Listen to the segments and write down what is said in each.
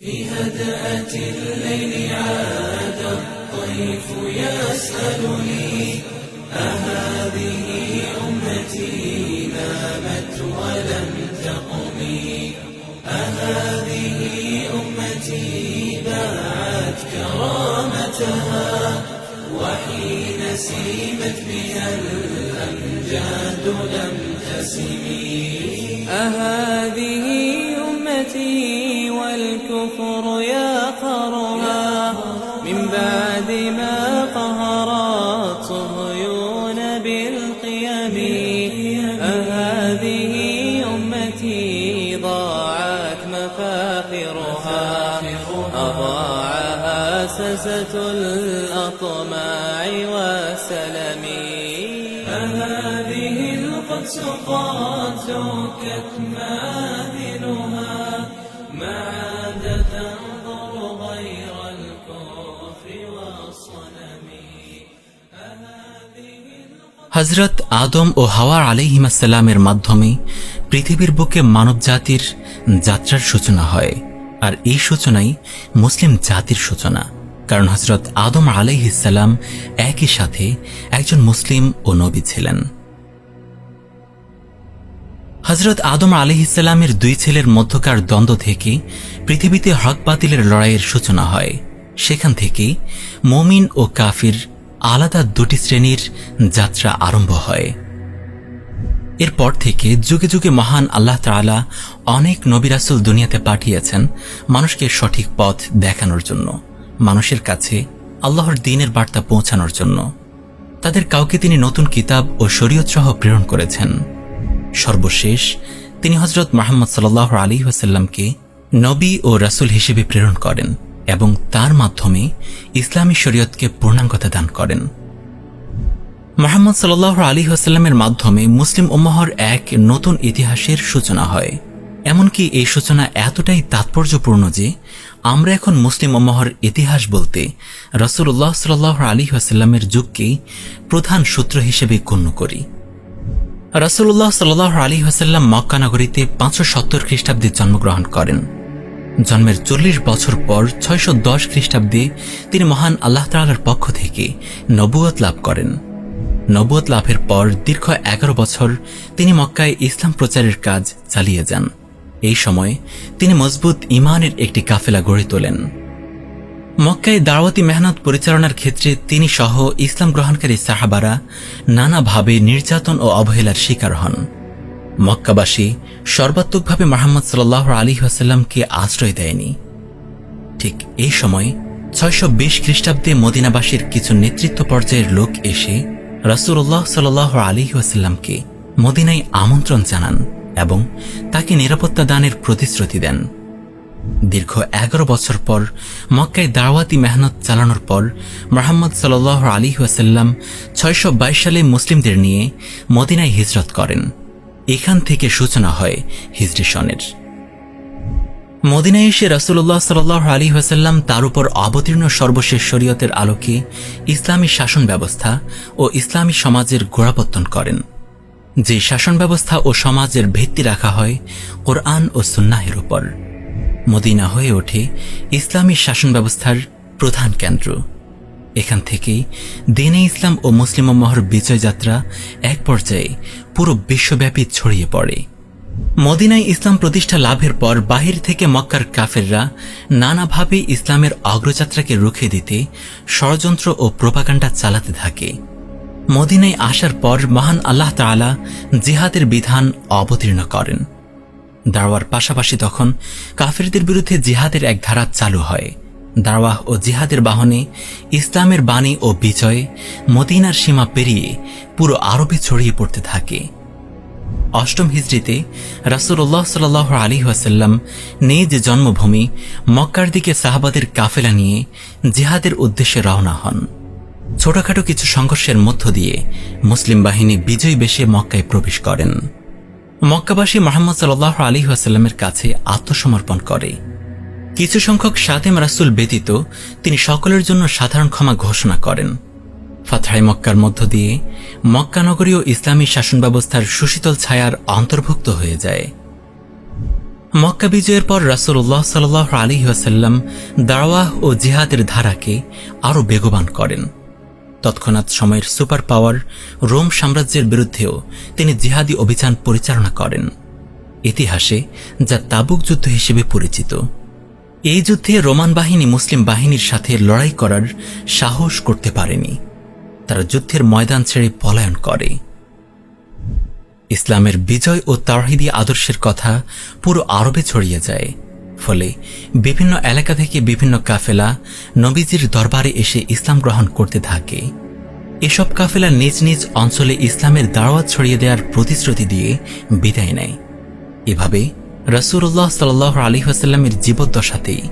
في هدأة الليل عاد الطيف يسألني أهذه أمتي نامت ولم تقمي؟ أهذه أمتي باعت كرامتها وحين سيمت بها الأمجاد لم تسمي. أهذه أهذه أمتي ضاعت مفاخرها. أضاعها سسة الأطماع والسلم هذه القدس قد زكت مآذنها؟ ما عاد হজরত আদম ও হাওয়ার আলিহিমাসাল্লামের মাধ্যমে পৃথিবীর বুকে মানবজাতির যাত্রার সূচনা হয়। আর এই সূচনাই মুসলিম জাতির সূচনা। কারণ হজরত আদম আলাইহিসাল্লাম একই সাথে একজন মুসলিম ও নবী ছিলেন। হজরত আদম আলিহিসাল্লামের দুই ছেলের মধ্যকার দ্বন্দ্ব থেকে পৃথিবীতে হক বাতিলের লড়াইয়ের সূচনা হয়। সেখান থেকেই মমিন ও কাফির আলাদা দুটি শ্রেণির যাত্রা আরম্ভ হয়। এরপর থেকে যুগে যুগে মহান আল্লাহ তাআলা অনেক নবিরাসুল দুনিয়াতে পাঠিয়েছেন মানুষকে সঠিক পথ দেখানোর জন্য, মানুষের কাছে আল্লাহর দিনের বার্তা পৌঁছানোর জন্য। তাদের কাউকে তিনি নতুন কিতাব ও শরীয়ত সহ প্রেরণ করেছেন। সর্বশেষ তিনি হজরত মোহাম্মদ সাল্লাহ আলী ওয়াসাল্লামকে নবী ও রাসূল হিসেবে প্রেরণ করেন। এবং তার মাধ্যমে ইসলামী শরীয়তকে পূর্ণাঙ্গতা দান করেন। মোহাম্মদ সাল্লাহ আলী হাসাল্লামের মাধ্যমে মুসলিম উম্মাহর এক নতুন ইতিহাসের সূচনা হয়। এমনকি এই সূচনা এতটাই তাৎপর্যপূর্ণ যে আমরা এখন মুসলিম উম্মাহর ইতিহাস বলতে রসুল্লাহ সাল্লাহ আলী হাসাল্লামের যুগকেই প্রধান সূত্র হিসেবে গণ্য করি। রসুল্লাহ সাল্লাহ আলী হাসাল্লাম মক্কা নগরীতে পাঁচশো সত্তর খ্রিস্টাব্দে জন্মগ্রহণ করেন। জন্মের চল্লিশ বছর পর ছয়শো দশ খ্রিস্টাব্দে তিনি মহান আল্লাহ তালার পক্ষ থেকে নবুয়ত লাভ করেন। নবুয়ত লাভের পর দীর্ঘ এগারো বছর তিনি মক্কায় ইসলাম প্রচারের কাজ চালিয়ে যান। এই সময় তিনি মজবুত ইমানের একটি কাফেলা গড়ে তোলেন। মক্কায় দাওয়াতি মেহনত পরিচালনার ক্ষেত্রে তিনি সহ ইসলাম গ্রহণকারী সাহাবারা নানাভাবে নির্যাতন ও অবহেলার শিকার হন। মক্কাবাসী সর্বাত্মকভাবে মোহাম্মদ সাল্লাহ আলী আসাল্লামকে আশ্রয় দেয়নি। ঠিক এই সময় ছয়শো বিশ খ্রিস্টাব্দে মদিনাবাসীর কিছু নেতৃত্ব পর্যায়ের লোক এসে রসুল্লাহ সাল আলী আসাল্লামকে মদিনায় আমন্ত্রণ জানান এবং তাকে নিরাপত্তা দানের প্রতিশ্রুতি দেন। দীর্ঘ এগারো বছর পর মক্কায় দাওয়াতি মেহনত চালানোর পর মোহাম্মদ সাল আলী ওয়াসাল্লাম ছয়শো বাইশ সালে মুসলিমদের নিয়ে মদিনায় হিজরত করেন। এখান থেকে সূচনা হয় হিজরি সনের। মদিনায় এসে রাসুল্লাহ সাল আলী ওয়াসাল্লাম তার উপর অবতীর্ণ সর্বশেষ শরীয়তের আলোকে ইসলামী শাসন ব্যবস্থা ও ইসলামী সমাজের গোড়াপত্তন করেন। যে শাসন ব্যবস্থা ও সমাজের ভিত্তি রাখা হয় কোরআন ও সুন্নাহের উপর। মদিনা হয়ে ওঠে ইসলামী শাসন ব্যবস্থার প্রধান কেন্দ্র। এখান থেকেই দিনে ইসলাম ও মুসলিম মহর বিজয় যাত্রা এক পর্যায়ে পুরো বিশ্বব্যাপী ছড়িয়ে পড়ে। মদিনায় ইসলাম প্রতিষ্ঠা লাভের পর বাহির থেকে মক্কার কাফেররা নানাভাবে ইসলামের অগ্রযাত্রাকে রুখে দিতে, ষড়যন্ত্র ও প্রোপাকাণ্ডা চালাতে থাকে। মদিনায় আসার পর মহান আল্লাহ তাআলা জিহাদের বিধান অবতীর্ণ করেন। দাওয়ার পাশাপাশি তখন কাফেরদের বিরুদ্ধে জিহাদের এক ধারা চালু হয়। দাওয়াহ ও জিহাদের বাহনে ইসলামের বাণী ও বিজয় মদিনার সীমা পেরিয়ে পুরো আরবে ছড়িয়ে পড়তে থাকে। অষ্টম হিজড়িতে রাসুল্লাহ সাল আলী ওয়াসাল্লাম নিজ জন্মভূমি মক্কার দিকে সাহাবাদের কাফেলা নিয়ে জিহাদের উদ্দেশ্যে রওনা হন। ছোটখাটো কিছু সংঘর্ষের মধ্য দিয়ে মুসলিম বাহিনী বিজয় বেশে মক্কায় প্রবেশ করেন। মক্কাবাসী মোহাম্মদ সাল্লাহ আলী ওয়াসাল্লামের কাছে আত্মসমর্পণ করে। কিছু সংখ্যক সাতেম রাসুল ব্যতীত তিনি সকলের জন্য সাধারণ ক্ষমা ঘোষণা করেন। ফাতহাই মক্কার মধ্য দিয়ে মক্কা নগরীয় ইসলামী শাসন ব্যবস্থার সুশীতল ছায়ার অন্তর্ভুক্ত হয়ে যায়। মক্কা বিজয়ের পর রাসূলুল্লাহ সাল্লাহ আলী ওয়াসাল্লাম দাওয়াহ ও জিহাদের ধারাকে আরও বেগবান করেন। তৎক্ষণাৎ সময়ের সুপার পাওয়ার রোম সাম্রাজ্যের বিরুদ্ধেও তিনি জিহাদি অভিযান পরিচালনা করেন। ইতিহাসে যা তাবুক যুদ্ধ হিসেবে পরিচিত। এই যুদ্ধে রোমান বাহিনী মুসলিম বাহিনীর সাথে লড়াই করার সাহস করতে পারেনি। তারা যুদ্ধের ময়দান ছেড়ে পলায়ন করে। ইসলামের বিজয় ও তাওহিদি আদর্শের কথা পুরো আরবে ছড়িয়ে যায়। ফলে বিভিন্ন এলাকা থেকে বিভিন্ন কাফেলা নবীজির দরবারে এসে ইসলাম গ্রহণ করতে থাকে। এসব কাফেলা নিজ নিজ অঞ্চলে ইসলামের দাওয়াত ছড়িয়ে দেওয়ার প্রতিশ্রুতি দিয়ে বিদায় নেয়। এভাবে রসুল্লাহ সাল আলী হাসাল্লামের জীবদ্দশাতেই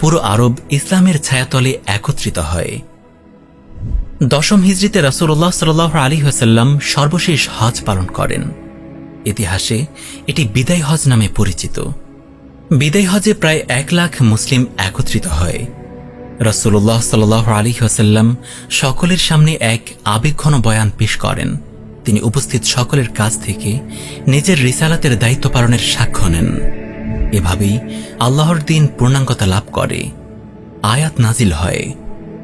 পুরো আরব ইসলামের ছায়াতলে একত্রিত হয়। দশম হিজড়িতে রাসূলুল্লাহ সাল্লাহ আলী হাসাল্লাম সর্বশেষ হজ পালন করেন। ইতিহাসে এটি বিদায় হজ নামে পরিচিত। বিদায় হজে প্রায় এক লাখ মুসলিম একত্রিত হয়। রাসূলুল্লাহ সাল্লাহ আলী হাসাল্লাম সকলের সামনে এক আবেগঘন বয়ান পেশ করেন। তিনি উপস্থিত সকলের কাছ থেকে নিজের রিসালাতের দায়িত্ব পালনের সাক্ষ্য নেন। এভাবেই আল্লাহর দিন পূর্ণাঙ্গতা লাভ করে। আয়াত নাজিল হয়,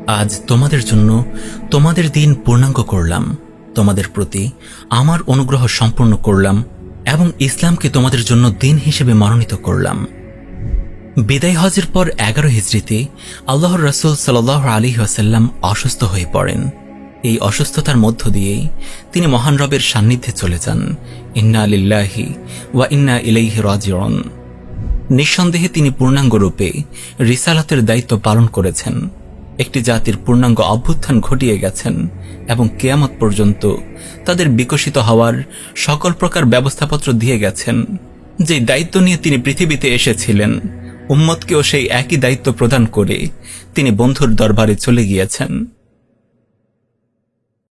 আজ তোমাদের জন্য তোমাদের দিন পূর্ণাঙ্গ করলাম। তোমাদের প্রতি আমার অনুগ্রহ সম্পূর্ণ করলাম এবং ইসলামকে তোমাদের জন্য দিন হিসেবে মনোনীত করলাম। বিদায় হজের পর এগারো হিজড়িতে আল্লাহর রসুল সাল আলী ওয়াসাল্লাম অসুস্থ হয়ে পড়েন। এই অসুস্থতার মধ্য দিয়েই তিনি মহান রবের সান্নিধ্যে চলে যান। ইন্না আলিল্লাহি ওয়া ইন্না ইলাইহি রাজিউন। নিঃসন্দেহে তিনি পূর্ণাঙ্গ রূপে রিসালাতের দায়িত্ব পালন করেছেন। একটি জাতির পূর্ণাঙ্গ অভ্যুত্থান ঘটিয়ে গেছেন এবং কেয়ামত পর্যন্ত তাদের বিকশিত হওয়ার সকল প্রকার ব্যবস্থাপত্র দিয়ে গেছেন। যে দায়িত্ব নিয়ে তিনি পৃথিবীতে এসেছিলেন, উম্মতকেও সেই একই দায়িত্ব প্রদান করে তিনি বন্ধুর দরবারে চলে গিয়েছেন।